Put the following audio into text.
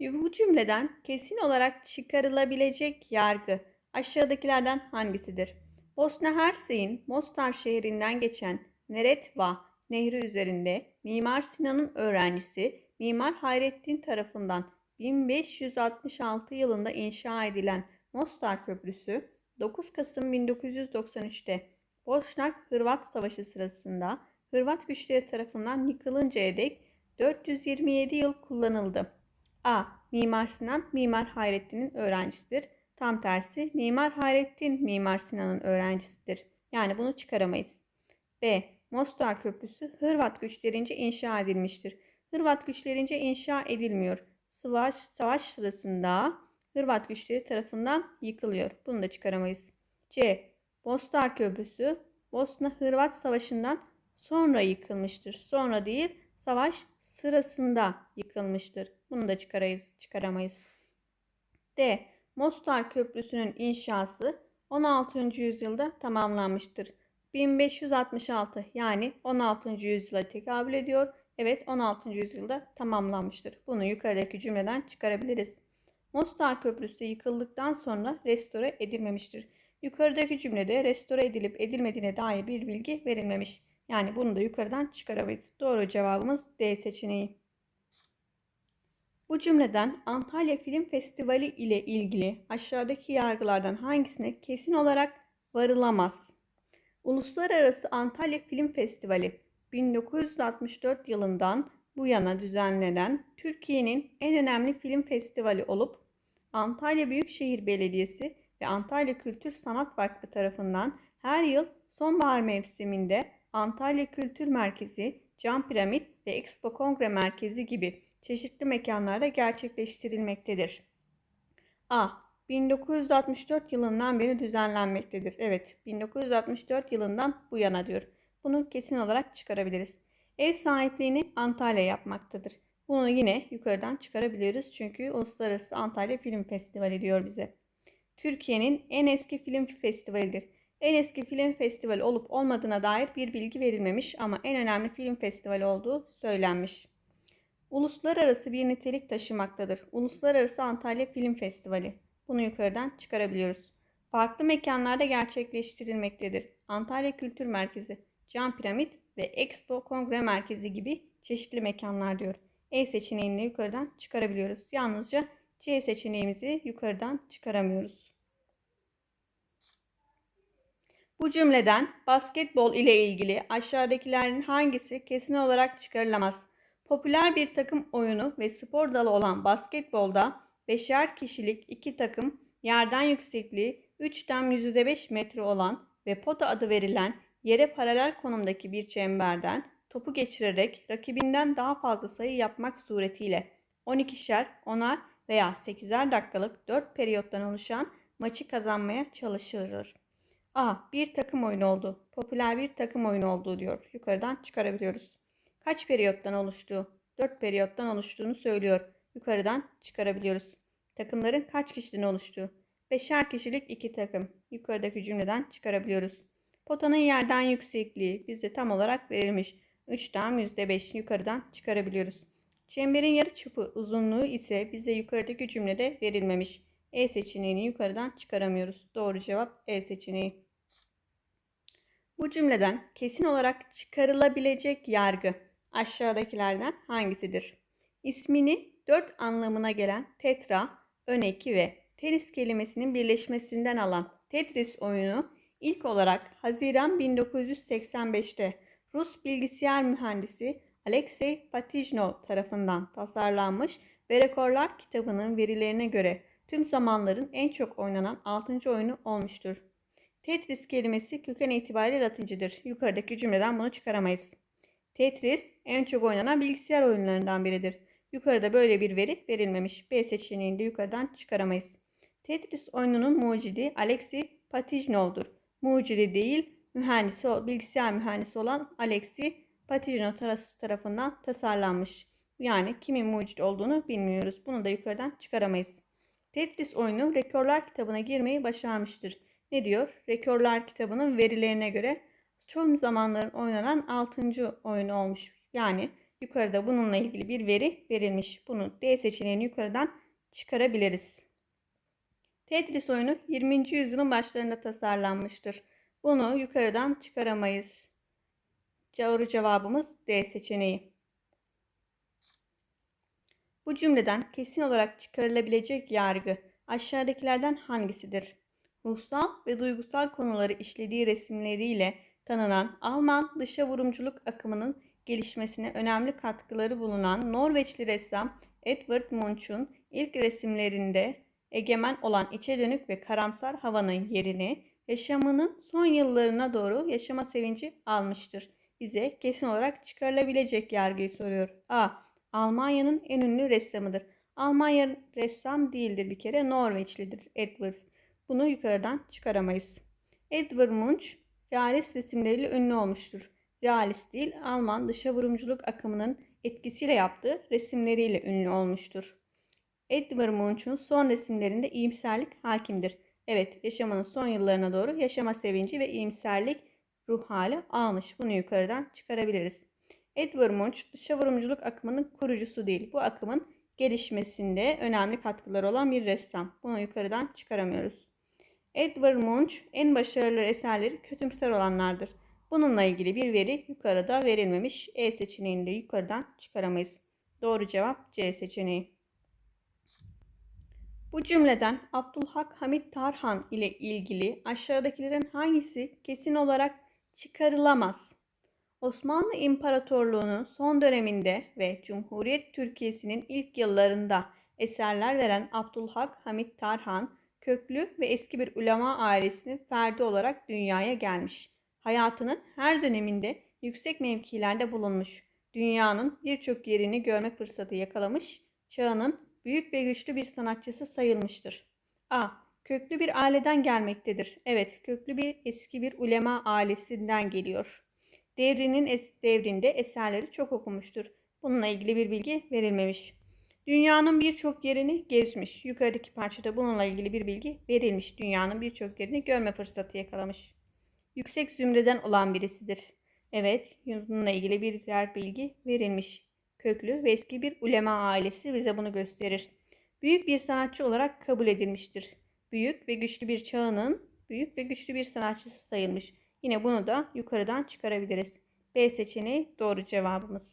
Bu cümleden kesin olarak çıkarılabilecek yargı aşağıdakilerden hangisidir? Bosna Hersey'in Mostar şehrinden geçen Neretva Nehri üzerinde Mimar Sinan'ın öğrencisi Mimar Hayrettin tarafından 1566 yılında inşa edilen Mostar Köprüsü 9 Kasım 1993'te Boşnak-Hırvat Savaşı sırasında Hırvat güçleri tarafından yıkılıncaya dek 427 yıl kullanıldı. A. Mimar Sinan, Mimar Hayrettin'in öğrencisidir. Tam tersi Mimar Hayrettin, Mimar Sinan'ın öğrencisidir. Yani bunu çıkaramayız. B. Mostar Köprüsü Hırvat güçlerince inşa edilmiştir. Hırvat güçlerince inşa edilmiyor. Savaş, savaş sırasında Hırvat güçleri tarafından yıkılıyor. Bunu da çıkaramayız. C. Mostar Köprüsü Bosna-Hırvat Savaşı'ndan sonra yıkılmıştır. Sonra değil, savaş sırasında yıkılmıştır. Bunu da çıkarayız, çıkaramayız. D. Mostar Köprüsü'nün inşası 16. yüzyılda tamamlanmıştır. 1566 yani 16. yüzyıla tekabül ediyor. Evet 16. yüzyılda tamamlanmıştır. Bunu yukarıdaki cümleden çıkarabiliriz. Mostar Köprüsü yıkıldıktan sonra restore edilmemiştir. Yukarıdaki cümlede restore edilip edilmediğine dair bir bilgi verilmemiş. Yani bunu da yukarıdan çıkaramayız. Doğru cevabımız D seçeneği. Bu cümleden Antalya Film Festivali ile ilgili aşağıdaki yargılardan hangisine kesin olarak varılamaz? Uluslararası Antalya Film Festivali 1964 yılından bu yana düzenlenen Türkiye'nin en önemli film festivali olup Antalya Büyükşehir Belediyesi ve Antalya Kültür Sanat Vakfı tarafından her yıl sonbahar mevsiminde Antalya Kültür Merkezi, Cam Piramit ve Expo Kongre Merkezi gibi çeşitli mekanlarda gerçekleştirilmektedir. A. 1964 yılından beri düzenlenmektedir. Evet, 1964 yılından bu yana diyor. Bunu kesin olarak çıkarabiliriz. Ev sahipliğini Antalya yapmaktadır. Bunu yine yukarıdan çıkarabiliyoruz çünkü Uluslararası Antalya Film Festivali diyor bize. Türkiye'nin en eski film festivalidir. En eski film festivali olup olmadığına dair bir bilgi verilmemiş ama en önemli film festivali olduğu söylenmiş. Uluslararası bir nitelik taşımaktadır. Uluslararası Antalya Film Festivali. Bunu yukarıdan çıkarabiliyoruz. Farklı mekanlarda gerçekleştirilmektedir. Antalya Kültür Merkezi, Cam Piramit ve Expo Kongre Merkezi gibi çeşitli mekanlar diyor. E seçeneğini yukarıdan çıkarabiliyoruz. Yalnızca C seçeneğimizi yukarıdan çıkaramıyoruz. Bu cümleden basketbol ile ilgili aşağıdakilerin hangisi kesin olarak çıkarılamaz? Popüler bir takım oyunu ve spor dalı olan basketbolda beşer kişilik iki takım yerden yüksekliği 3'ten %5 metre olan ve pota adı verilen yere paralel konumdaki bir çemberden topu geçirerek rakibinden daha fazla sayı yapmak suretiyle 12'şer, 10'ar veya 8'er dakikalık 4 periyottan oluşan maçı kazanmaya çalışılır. A. Bir takım oyunu oldu. Popüler bir takım oyunu olduğu diyor. Yukarıdan çıkarabiliyoruz. Kaç periyottan oluştuğu? 4 periyottan oluştuğunu söylüyor. Yukarıdan çıkarabiliyoruz. Takımların kaç kişiden oluştuğu? Beşer kişilik iki takım. Yukarıdaki cümleden çıkarabiliyoruz. Potanın yerden yüksekliği bize tam olarak verilmiş. 3'ten %5 yukarıdan çıkarabiliyoruz. Çemberin yarı çapı uzunluğu ise bize yukarıdaki cümlede verilmemiş. E seçeneğini yukarıdan çıkaramıyoruz. Doğru cevap E seçeneği. Bu cümleden kesin olarak çıkarılabilecek yargı aşağıdakilerden hangisidir? İsmini dört anlamına gelen tetra, öneki ve tenis kelimesinin birleşmesinden alan Tetris oyunu ilk olarak Haziran 1985'te Rus bilgisayar mühendisi Alexey Patijnov tarafından tasarlanmış ve Rekorlar kitabının verilerine göre tüm zamanların en çok oynanan 6. oyunu olmuştur. Tetris kelimesi köken itibariyle Latincedir. Yukarıdaki cümleden bunu çıkaramayız. Tetris en çok oynanan bilgisayar oyunlarından biridir. Yukarıda böyle bir veri verilmemiş. B seçeneğini de yukarıdan çıkaramayız. Tetris oyununun mucidi Alexey Patijnov'dur. Mucidi değil, mühendisi, bilgisayar mühendisi olan Alexey Patijnov tarafından tasarlanmış. Yani kimin mucit olduğunu bilmiyoruz. Bunu da yukarıdan çıkaramayız. Tetris oyunu rekorlar kitabına girmeyi başarmıştır. Ne diyor? Rekorlar kitabının verilerine göre çoğu zamanların oynanan 6. oyunu olmuş. Yani Yukarıda bununla ilgili bir veri verilmiş. Bunu D seçeneğini yukarıdan çıkarabiliriz. Tetris oyunu 20. yüzyılın başlarında tasarlanmıştır. Bunu yukarıdan çıkaramayız. Doğru cevabımız D seçeneği. Bu cümleden kesin olarak çıkarılabilecek yargı aşağıdakilerden hangisidir? Ruhsal ve duygusal konuları işlediği resimleriyle tanınan Alman dışa vurumculuk akımının gelişmesine önemli katkıları bulunan Norveçli ressam Edvard Munch'un ilk resimlerinde egemen olan içe dönük ve karamsar havanın yerini yaşamının son yıllarına doğru yaşama sevinci almıştır. Bize kesin olarak çıkarılabilecek yargıyı soruyor. A. Almanya'nın en ünlü ressamıdır. Almanya ressam değildir bir kere Norveçlidir Edward. Bunu yukarıdan çıkaramayız. Edward Munch realist resimleriyle ünlü olmuştur. Realist değil Alman dışa vurumculuk akımının etkisiyle yaptığı resimleriyle ünlü olmuştur. Edward Munch'un son resimlerinde iyimserlik hakimdir. Evet, yaşamının son yıllarına doğru yaşama sevinci ve iyimserlik ruh hali almış. Bunu yukarıdan çıkarabiliriz. Edward Munch dışa vurumculuk akımının kurucusu değil. Bu akımın gelişmesinde önemli katkıları olan bir ressam. Bunu yukarıdan çıkaramıyoruz. Edward Munch en başarılı eserleri kötümser olanlardır. Bununla ilgili bir veri yukarıda verilmemiş. E seçeneğini de yukarıdan çıkaramayız. Doğru cevap C seçeneği. Bu cümleden Abdülhak Hamit Tarhan ile ilgili aşağıdakilerin hangisi kesin olarak çıkarılamaz? Osmanlı İmparatorluğu'nun son döneminde ve Cumhuriyet Türkiye'sinin ilk yıllarında eserler veren Abdülhak Hamit Tarhan, köklü ve eski bir ulema ailesinin ferdi olarak dünyaya gelmiş. Hayatının her döneminde yüksek mevkilerde bulunmuş. Dünyanın birçok yerini görme fırsatı yakalamış, çağının büyük ve güçlü bir sanatçısı sayılmıştır. A. Köklü bir aileden gelmektedir. Evet, köklü bir eski bir ulema ailesinden geliyor. Devrinin es devrinde eserleri çok okumuştur. Bununla ilgili bir bilgi verilmemiş. Dünyanın birçok yerini gezmiş. Yukarıdaki parçada bununla ilgili bir bilgi verilmiş. Dünyanın birçok yerini görme fırsatı yakalamış. Yüksek zümreden olan birisidir. Evet, bununla ilgili bir diğer bilgi verilmiş. Köklü ve eski bir ulema ailesi bize bunu gösterir. Büyük bir sanatçı olarak kabul edilmiştir. Büyük ve güçlü bir çağının büyük ve güçlü bir sanatçısı sayılmış. Yine bunu da yukarıdan çıkarabiliriz. B seçeneği doğru cevabımız.